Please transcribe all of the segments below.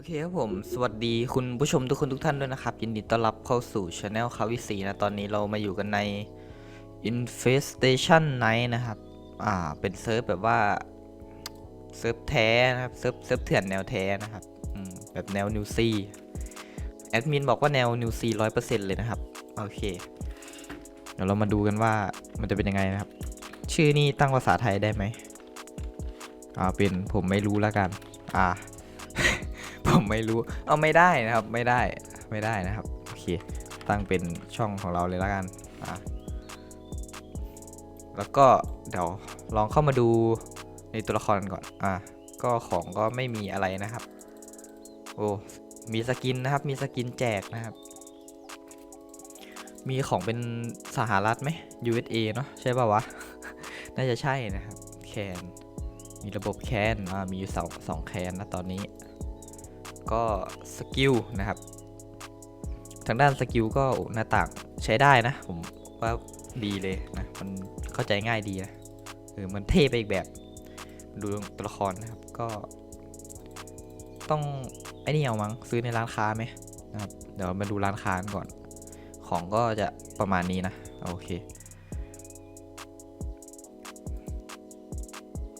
โอเคครับผม สวัสดีคุณผู้ชมทุกคนทุกท่านด้วยนะครับ ยินดีต้อนรับเข้าสู่ช anel คาวิสีนะ ตอนนี้เรามาอยู่กันใน Infestation Night นะครับ อ่า เป็นเซิร์ฟแบบว่า เซิร์ฟแท้นะครับ เซิร์ฟเซิร์ฟเถื่อนแนวแท้นะครับอืมแบบแนวนิวซีแอดมินบอกว่าแนวนิวซีร้อยเปอร์เซ็นต์เลยนะครับ โอเค เดี๋ยวเรามาดูกันว่ามันจะเป็นยังไงนะครับ ชื่อนี่ตั้งภาษาไทยได้ไหมอ่าเป็นผมไม่รู้แล้วกัน อ่า ผมไม่รู้ เอาไม่ได้นะครับ ไม่ได้ ไม่ได้นะครับ โอเค ตั้งเป็นช่องของเราเลยล้วกัน อะ แล้วก็เดี๋ยวลองเข้ามาดูในตัวละครก่อน อะ ก็ของก็ไม่มีอะไรนะครับ โอ้ มีสกินนะครับ มีสกินแจกนะครับ มีของเป็นสหรัฐไหม USA เนอะใช่ป่าวะ น่าจะใช่นะครับ แคน มีระบบแคน อ่า มีอยู่สองสองแคนนะตอนนี้ ก็สกิลนะครับ ทางด้านสกิลก็หน้าต่างใช้ได้นะ ผมว่าดีเลยนะ มันเข้าใจง่ายดีนะเออมันเท่ไปอีกแบบ ดูตัวละครนะครับ ก็ ต้องไอ้นี่เอามั้งซื้อในร้านค้าไหมนะครับ เดี๋ยวมาดูร้านค้ากันก่อน ของก็จะประมาณนี้นะ โอเค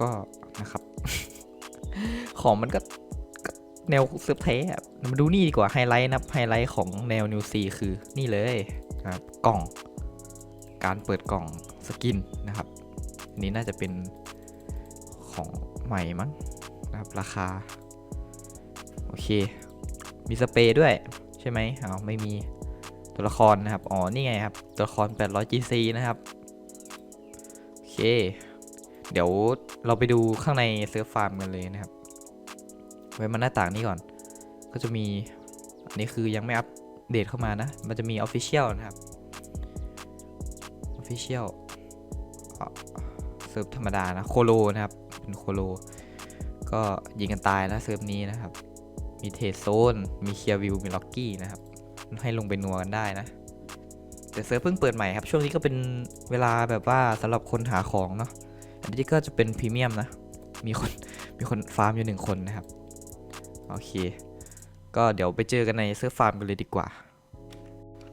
ก็นะครับ ของมันก็ แนวเซิร์ฟเทสอะมาดูนี่ดีกว่าไฮไลท์นะครับไฮไลท์ของแนวนิวซีคือนี่เลยนะครับกล่อง การเปิดกล่องสกินนะครับนนี่น่าจะเป็นของใหม่มั้งนะครับราคา โอเค มีสเปรย์ด้วยใช่ไหมอ้าวไม่มีตัวละครนะครับ อ๋อ นี่ไงครับ ตัวละคร 800 GC นะครับ โอเค เดี๋ยวเราไปดูข้างในเซิร์ฟฟาร์มกันเลยนะครับ ไว้มันหน้าต่างนี้ก่อน ก็จะมีอันนี้คือยังไม่อัปเดตเข้ามานะ มันจะมี Official นะครับ Official เซิร์ฟธรรมดานะ โคโลนะครับ เป็นโคโล ก็ยิงกันตายนะเซิร์ฟนี้นะครับ มีเทสโซน มีเคียร์วิว มีล็อกกี้นะครับ ให้ลงไปนัวกันได้นะ แต่เซิร์ฟเพิ่งเปิดใหม่ครับ ช่วงนี้ก็เป็นเวลาแบบว่าสำหรับคนหาของเนาะ อันนี้ก็จะเป็นพรีเมียมนะ มีคน มีคนฟาร์มอยู่หนึ่งคนนะครับ โอเค ก็เดี๋ยวไปเจอกันในเซิร์ฟฟาร์มกันเลยดีกว่า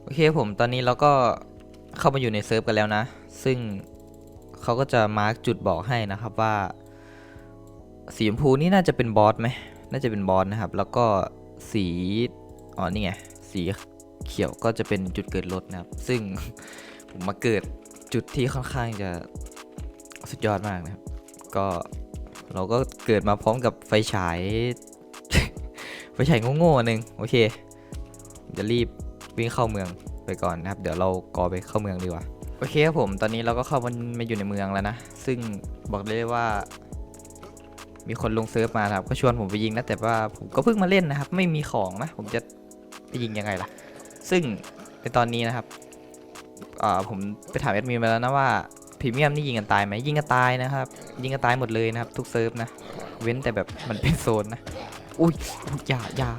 โอเคผมตอนนี้เราก็เข้ามาอยู่ในเซิร์ฟกันแล้วนะ ซึ่งเขาก็จะมาร์กจุดบอกให้นะครับว่า สีชมพูนี่น่าจะเป็นบอสไหม น่าจะเป็นบอสนะครับ แล้วก็สี อ๋อ นี่ไง สีเขียวก็จะเป็นจุดเกิดรถนะครับ ซึ่งผมมาเกิดจุดที่ค่อนข้างจะสุดยอดมากนะครับ ก็เราก็เกิดมาพร้อมกับไฟฉาย ไฟฉายโง่ๆอันหนึ่งโอเคจะรีบวิ่งเข้าเมืองไปก่อนนะครับ เดี๋ยวเรากอไปเข้าเมืองดีกว่าโอเคครับผมตอนนี้เราก็เข้ามามาอยู่ในเมืองแล้วนะ ซึ่งบอกได้เลยว่า มีคนลงเซิร์ฟมาครับ ก็ชวนผมไปยิงนะแต่ว่าผมก็เพิ่งมาเล่นนะครับ ไม่มีของนะ ผมจะไปยิงยังไงล่ะ ซึ่งในตอนนี้นะครับผมไปถามแอดมินมาแล้วนะว่าพรีเมียมนี่ยิงกันตายไหมยิงกันตายนะครับ ยิงกันตายหมดเลยนะครับ ทุกเซิร์ฟนะ เว้นแต่แบบมันเป็นโซนนะ อุ้ยอย่าอย่า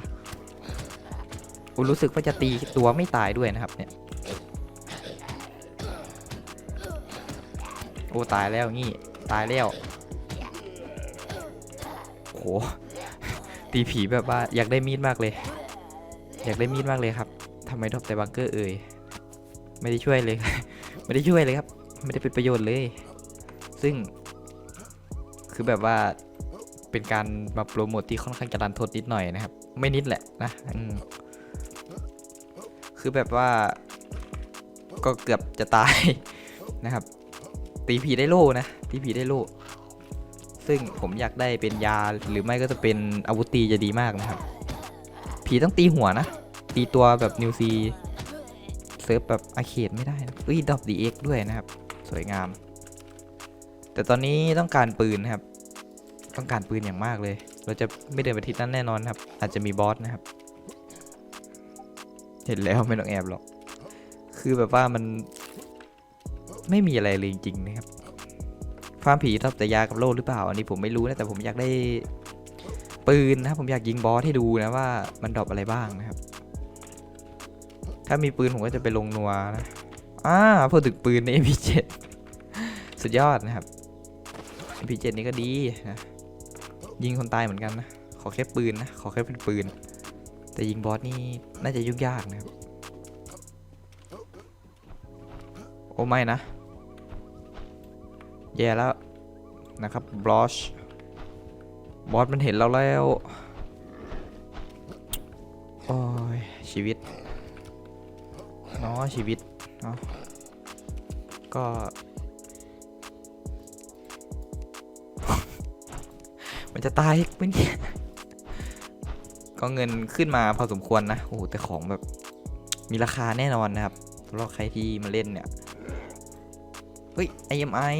อุยรู้สึกว่าจะตีตัวไม่ตายด้วยนะครับเนี่ยโอ้ตายแล้วงี้ตายแล้วโหตีผีแบบว่าอยากได้มีดมากเลย อยากได้มีดมากเลยครับทำไมดรอปแต่บังเกอร์เอ่ยไม่ได้ช่วยเลย ไม่ได้ช่วยเลยครับ ไม่ได้เป็นประโยชน์เลย ซึ่ง คือแบบว่า เป็นการมาโปรโมทที่ค่อนข้างจะรันทดนิดหน่อยนะครับ ไม่นิดแหละนะคือแบบว่า ก็เกือบจะตายนะครับ ตีผีได้โล่นะตีผีได้โล่ซึ่งผมอยากได้เป็นยาหรือไม่ก็จะเป็นอาวุธตีจะดีมากนะครับ ผีต้องตีหัวนะ ตีตัวแบบนิวซีเซิร์ฟแบบอาเคดไม่ได้นะอุ้ยดอบดีเอ็กด้วยนะครับ สวยงาม แต่ตอนนี้ต้องการปืนนะครับ ต้องการปืนอย่างมากเลย เราจะไม่เดินไปทิศนั้นแน่นอนครับ อาจจะมีบอสนะครับ เห็นแล้วไม่ต้องแอบหรอก คือแบบว่ามันไม่มีอะไรเลยจริงๆนะครับฟาร์มผีทับแต่ยากับโล่หรือเปล่า อันนี้ผมไม่รู้นะแต่ผมอยากได้ปืนนะครับผมอยากยิงบอสให้ดูนะว่ามันดรอปอะไรบ้างนะครับ ถ้ามีปืนผมก็จะไปลงนัวนะอ่าพูดถึงปืนใน MP7 สุดยอดนะครับ MP7 นี่ก็ดีนะ ยิงคนตายเหมือนกันนะ ขอแค่ปืนนะ ขอแค่เป็นปืน แต่ยิงบอสนี่น่าจะยุ่งยากนะครับ โอ้ไม่นะ แย่แล้วนะครับบลอชบอสมันเห็นเราแล้ว โอ้ย ชีวิตเนาะชีวิตเนาะก็ จะตายไหมเนี่ยก็เงินขึ้นมาพอสมควรนะ โอ้แต่ของแบบมีราคาแน่นอนนะครับสำหรับใครที่มาเล่นเนี่ย เฮ้ย IMI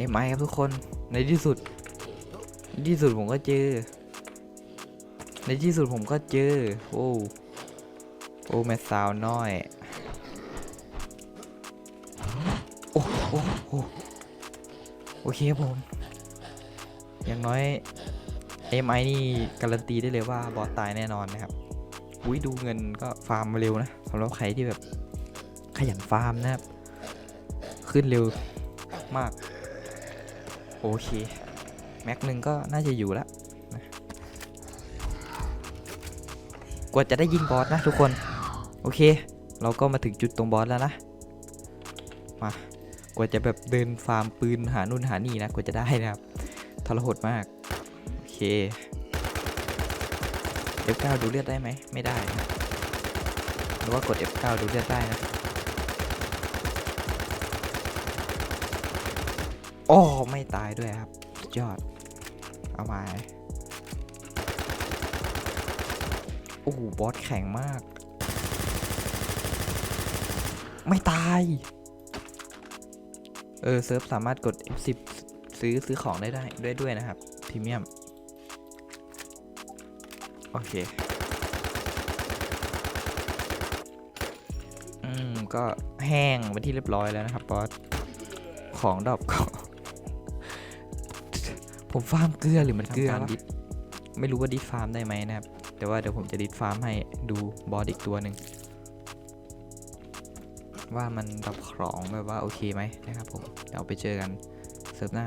IMI ครับทุกคน ในที่สุด ในที่สุดผมก็เจอ ในที่สุดผมก็เจอ โอ้ โอ้แม่สาวน้อย อเคผม อย่างน้อย MI นี่การันตีได้เลยว่าบอสตายแน่นอนนะครับอุ้ยดูเงินก็ฟาร์มมาเร็วนะสำหรับใครที่แบบขยันฟาร์มนะครับ ขึ้นเร็วมาก โอเค แม็กหนึ่งก็น่าจะอยู่แล้วนะกว่าจะได้ยิงบอสนะทุกคน โอเค เราก็มาถึงจุดตรงบอสแล้วนะ มา กว่าจะแบบเดินฟาร์มปืนหานู่นหานี่นะกว่าจะได้นะครับทรหดมาก โอเค F9 ดูเลือดได้ไหมไม่ได้นะหรือว่ากด F9 ดูเลือดได้นะโอ้ไม่ตายด้วยครับยอด เอามาโอ้โหบอสแข็งมาก ไม่ตาย เออเซิร์ฟสามารถกด F10 ซื้อซื้อของได้ได้ด้วยด้วยนะครับพรีเมียม โอเค อืม ก็แห้งไปนที่เรียบร้อยแล้วนะครับบอสของดรอปก็ผมฟาร์มเกลือหรือมันเกลือดิสไม่รู้ว่าดิสฟาร์มได้ไหมนะครับ แต่ว่าเดี๋ยวผมจะดิสฟาร์มให้ดูบอสอีกตัวหนึ่ง ว่ามันดับของแบบว่าโอเคไหมนะครับผมเดี๋ยวไปเจอกันเซิร์ฟหน้า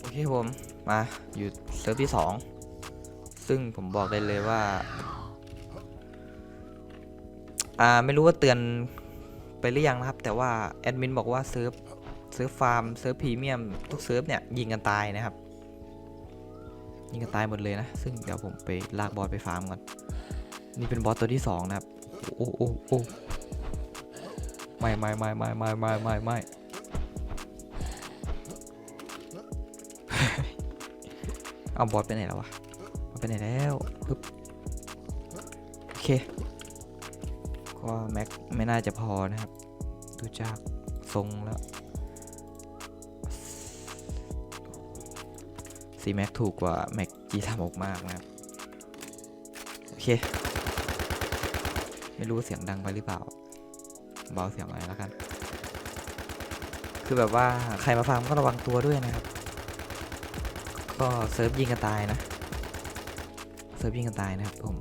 โอเคผมมาอยู่เซิร์ฟที่ 2 ซึ่งผมบอกได้เลยว่า อ่าไม่รู้ว่าเตือนไปหรือยังนะครับ แต่ว่าแอดมินบอกว่าเซิร์ฟเซิร์ฟฟาร์มเซิร์ฟพรีเมียมทุกเซิร์ฟเนี่ยยิงกันตายนะครับยิงกันตายหมดเลยนะ ซึ่งเดี๋ยวผมไปลากบอสไปฟาร์มก่อน นี่เป็นบอสตัวที่ 2 นะครับ โอ้โอ้โอ้ไม่ไม่ไม่ไม่ไม่ไม่ไม่ไม่เอาบอสไปไหนแล้ววะไปไหนแล้วปึ๊บโอเค ก็แม็กไม่น่าจะพอนะครับ ดูจากทรงแล้วซีแม็กถูกกว่าแม็ก G36 มากนะครับ โอเค ไม่รู้เสียงดังไปหรือเปล่า เบาเสียงหน่อยแล้วกัน คือแบบว่าใครมาฟังก็ระวังตัวด้วยนะครับ ก็เซิร์ฟยิงกันตายนะ เซิร์ฟยิงกันตายนะครับผม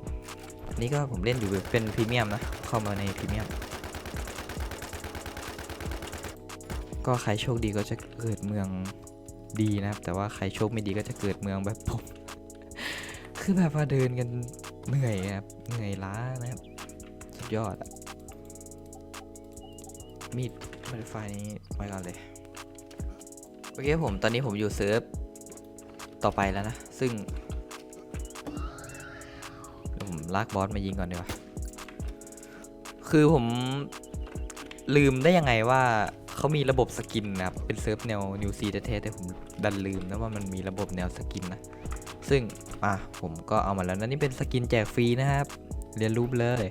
อันนี้ก็ผมเล่นอยู่เป็นพรีเมียมนะ เข้ามาในพรีเมียม ก็ใครโชคดีก็จะเกิดเมืองดีนะครับ แต่ว่าใครโชคไม่ดีก็จะเกิดเมืองแบบผม คือแบบว่าเดินกันเหนื่อยครับ เหนื่อยล้านะครับ สุดยอดอะมีดบัตไฟนี้ไว้ก่อนเลย โอเคผมตอนนี้ผมอยู่เซิร์ฟต่อไปแล้วนะ ซึ่งผมลากบอสมายิงก่อนดีกว่า คือผมลืมได้ยังไงว่าเขามีระบบสกินนะครับ เป็นเซิร์ฟแนวนิวซีแท้แต่ผมดันลืมนะว่ามันมีระบบแนวสกินนะ ซึ่งอะผมก็เอามาแล้วนะนี่เป็นสกินแจกฟรีนะครับ เรียนรู้เลย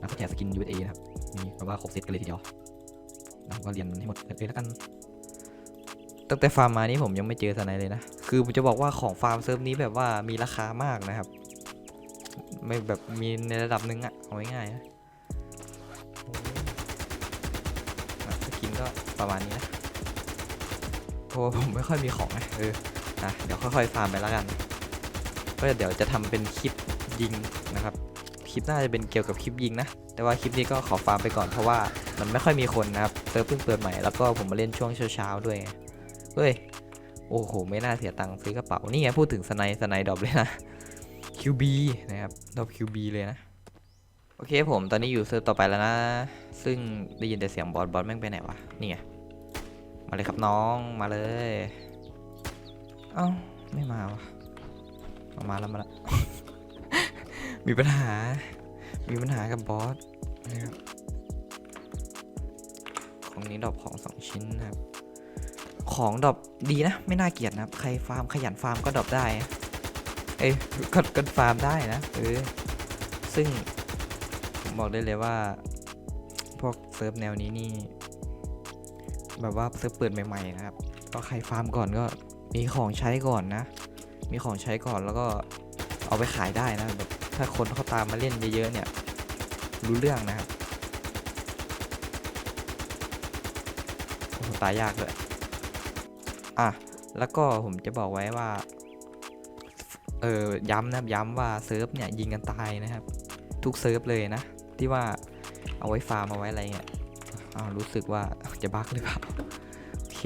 นะแจกสกิน USA นะครับ มีแปลว่าครบเซตกันเลยทีเดียวนะก็เรียนให้หมดเลยแล้วกัน ตั้งแต่ฟาร์มมานี่ผมยังไม่เจอสไนเลยนะ คือผมจะบอกว่าของฟาร์มเซิร์ฟนี้แบบว่ามีราคามากนะครับ ไม่แบบมีในระดับหนึงอะเอาง่ายๆนะสกินก็ประมาณนี้นะโอ้ผมไม่ค่อยมีของนะเออนะเดี๋ยวค่อยๆฟาร์มไปแล้วกัน ก็เดี๋ยวจะทำเป็นคลิปยิงนะครับ คลิปน่าจะเป็นเกี่ยวกับคลิปยิงนะ แต่ว่าคลิปนี้ก็ขอฟาร์มไปก่อนเพราะว่ามันไม่ค่อยมีคนนะครับเซิร์ฟเพิ่งเปิดใหม่แล้วก็ผมมาเล่นช่วงเช้าๆด้วยเฮ้ยโอ้โห ไม่น่าเสียตังค์ซื้อกระเป๋า นี่ไงพูดถึงสไนด์สไนด์ดรอปเลยนะ QB นะครับดรอป QB เลยนะ โอเคผมตอนนี้อยู่เซิร์ฟต่อไปแล้วนะ ซึ่งได้ยินแต่เสียงบอสบอสแม่งไปไหนวะ นี่ไง มาเลยครับน้องมาเลย เอ้า ไม่มาวะมาแล้วมาแล้ว มีปัญหา มีปัญหากับบอสนะครับ ของนี้ดรอปของสองชิ้นนะครับ ของดรอปดีนะ ไม่น่าเกลียดนะครับ ใครฟาร์มขยันฟาร์มก็ดรอปได้ เอ้ยก็ก็ฟาร์มได้นะ เออ ซึ่งผมบอกได้เลยว่า พวกเซิร์ฟแนวนี้นี่ แบบว่าเซิร์ฟเปิดใหม่ๆนะครับ ก็ใครฟาร์มก่อนก็มีของใช้ก่อนนะ มีของใช้ก่อนแล้วก็เอาไปขายได้นะแบบ ถ้าคนเขาตามมาเล่นเยอะๆเนี่ย รู้เรื่องนะครับตายยากเลยอะ แล้วก็ผมจะบอกไว้ว่า เออย้ำนะย้ำว่าเซิร์ฟเนี่ยยิงกันตายนะครับ ทุกเซิร์ฟเลยนะ ที่ว่าเอาไว้ฟาร์มเอาไว้อะไรเงี้ยอ้าวรู้สึกว่าจะบักหรือเปล่า โอเค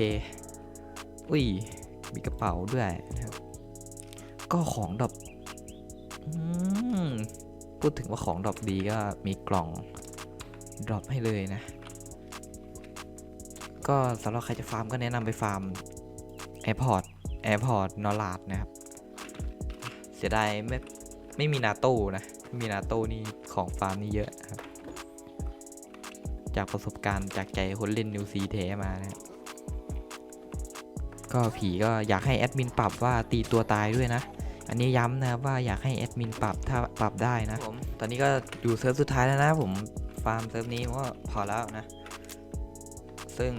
อุ้ย มีกระเป๋าด้วยนะครับ ก็ของดอปอืม พูดถึงว่าของดรอปดีก็มีกล่องดรอปให้เลยนะ ก็สำหรับใครจะฟาร์มก็แนะนำไปฟาร์มแอร์พอร์ตแอร์พอร์ตนอลาดนะครับ เสียดายไม่ไม่มีนาโต้นะ มีนาโต้นี่ของฟาร์มนี่เยอะครับ จากประสบการณ์จากใจคนเล่นนิวซีเทมานะครับก็ผีก็อยากให้แอดมินปรับว่าตีตัวตายด้วยนะ อันนี้ย้ำนะครับว่าอยากให้แอดมินปรับถ้าปรับได้นะผมตอนนี้ก็อยู่เซิร์ฟสุดท้ายแล้วนะผมฟาร์มเซิร์ฟนี้ก็พอแล้วนะ ซึ่ง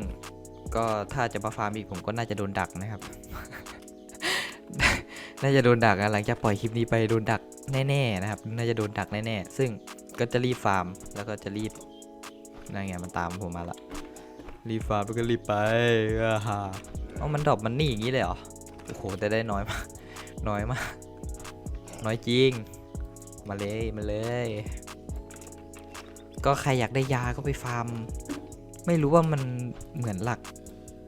ก็ถ้าจะมาฟาร์มอีกผมก็น่าจะโดนดักนะครับ น่าจะโดนดักอะหลังจากปล่อยคลิปนี้ไปโดนดักแน่ๆนะครับ น่าจะโดนดักแน่ๆซึ่งก็จะรีบฟาร์มแล้วก็จะรีบนั่นไงมันตามผมมาละรีบฟาร์มแล้วก็รีบไปอ่าฮะเอามันดรอปมันนี่อย่างนี้เลยเหรอโอ้โหแต่ได้น้อยมากน้อยมาก น้อยจริง มาเลยมาเลย ก็ใครอยากได้ยาก็ไปฟาร์ม ไม่รู้ว่ามันเหมือนหลัก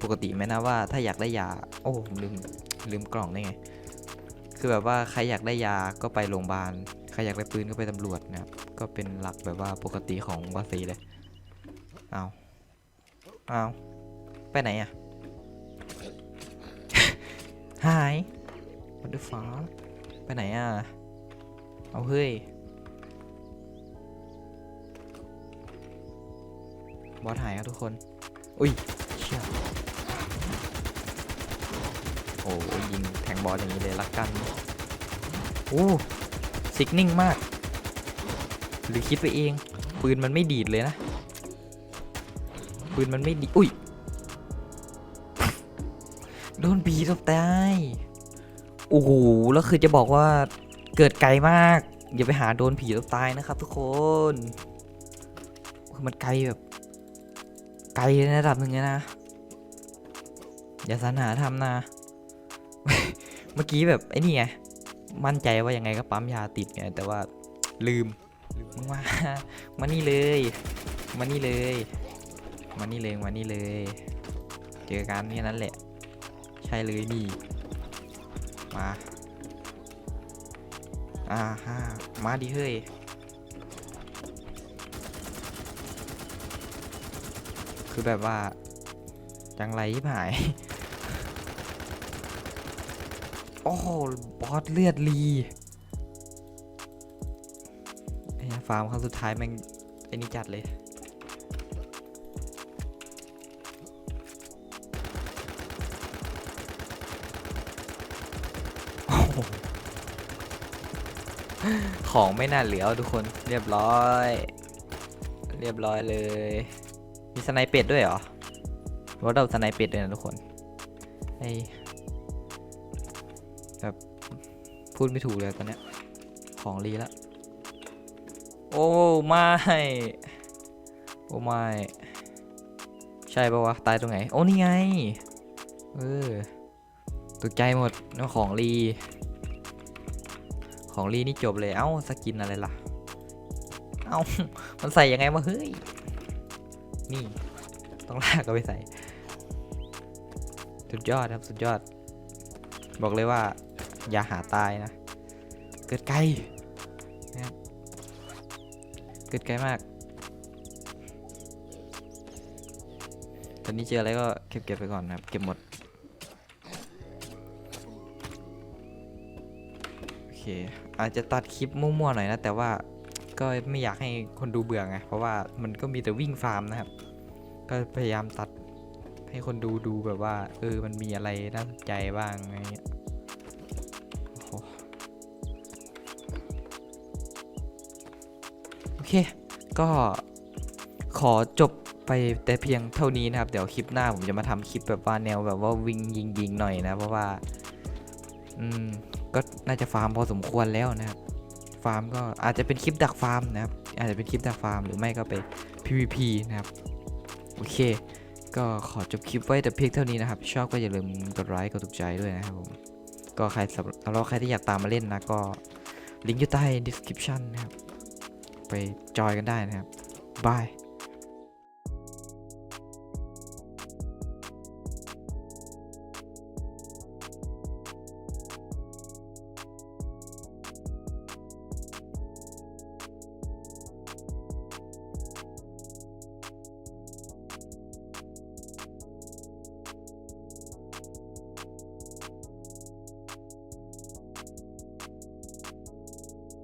ปกติไหมนะว่า ถ้าอยากได้ยา โอ้ผมลืมลืมกล่องได้ไง คือแบบว่าใครอยากได้ยาก็ไปโรงพยาบาล ใครอยากได้ปืนก็ไปตำรวจนะครับ ก็เป็นหลักแบบว่าปกติของวาซีเลย เอาเอาไปไหนอะหาย what the fuck ไปไหนอะ เอาเฮ้ย บอสหายครับทุกคน อุ้ยเชี่ยโอ้ยยิงแทงบอสอย่างนี้เลยละกัน โอ้ซิกนิ่งมาก หรือคิดไปเอง ปืนมันไม่ดีดเลยนะ ปืนมันไม่ดี อุ้ย โดนผีตบตาย โอ้โหแล้วคือจะบอกว่าเกิดไกลมาก อย่าไปหาโดนผีตบตายนะครับ ทุกคนคือมันไกลแบบ ไกลในระดับหนึ่งเลยนะ อย่าสรรหาทำนะ เมื่อกี้แบบไอ้นี่ไงมั่นใจว่ายังไงก็ปั๊มยาติดไงแต่ว่าลืมมึงมามานี่เลยมานี่เลยมานี่เลยมานี่เลย เจอกันนี่นั้นแหละ ใช่เลยนี่ มา อ่าฮะมาดิเฮ้ย คือแบบว่า จังไรที่หาย โอ้โห บอสเลือดลีไอ้ฟาร์มครั้งสุดท้ายแม่งไอ้นี่จัดเลย ของไม่น่าเหลือทุกคนเรียบร้อย เรียบร้อยเลย มีสไนเป็ดด้วยเหรอรถเราสไนเป็ดด้วยนะทุกคนไอแบบพูดไม่ถูกเลยตอนเนี้ยของรีละโอ้ไม่โอ้ไม่ใช่ปะวะตายตรงไหนโอ้นี่ไงเออตกใจหมดนั่นของรี ของรีนี่จบเลย เอ้าสกินอะไรล่ะ เอามันใส่ยังไงวะเฮ้ย นี่ ต้องลากก็ไปใส่ สุดยอดครับสุดยอด บอกเลยว่า อย่าหาตายนะ เกิดไกลนะครับเกิดไกลมากตอนนี้เจออะไรก็เก็บเก็บไปก่อนนะครับ เก็บหมด อเคอาจจะตัดคลิปมั่วๆหน่อยนะ แต่ว่าก็ไม่อยากให้คนดูเบื่อไงเพราะว่ามันก็มีแต่วิ่งฟาร์มนะครับ ก็พยายามตัดให้คนดูดูแบบว่า เออมันมีอะไรน่าสนใจบ้างอะไรเงี้ยโอเค ก็ขอจบไปแต่เพียงเท่านี้นะครับ เดี๋ยวคลิปหน้าผมจะมาทำคลิปแบบว่าแนวแบบว่าวิ่งยิงยิงๆหน่อยนะ เพราะว่า อืม ก็น่าจะฟาร์มพอสมควรแล้วนะครับ ฟาร์มก็อาจจะเป็นคลิปดักฟาร์มนะครับ อาจจะเป็นคลิปดักฟาร์มหรือไม่ก็ไป PVP นะครับ โอเค ก็ขอจบคลิปไว้แต่เพียงเท่านี้นะครับ ชอบก็อย่าลืมกดไลค์กดถูกใจด้วยนะครับผม ก็ใครสำหรับสำหรับใครที่อยากตามมาเล่นนะก็ลิงก์อยู่ใต้ description นะครับ ไปจอยกันได้นะครับบาย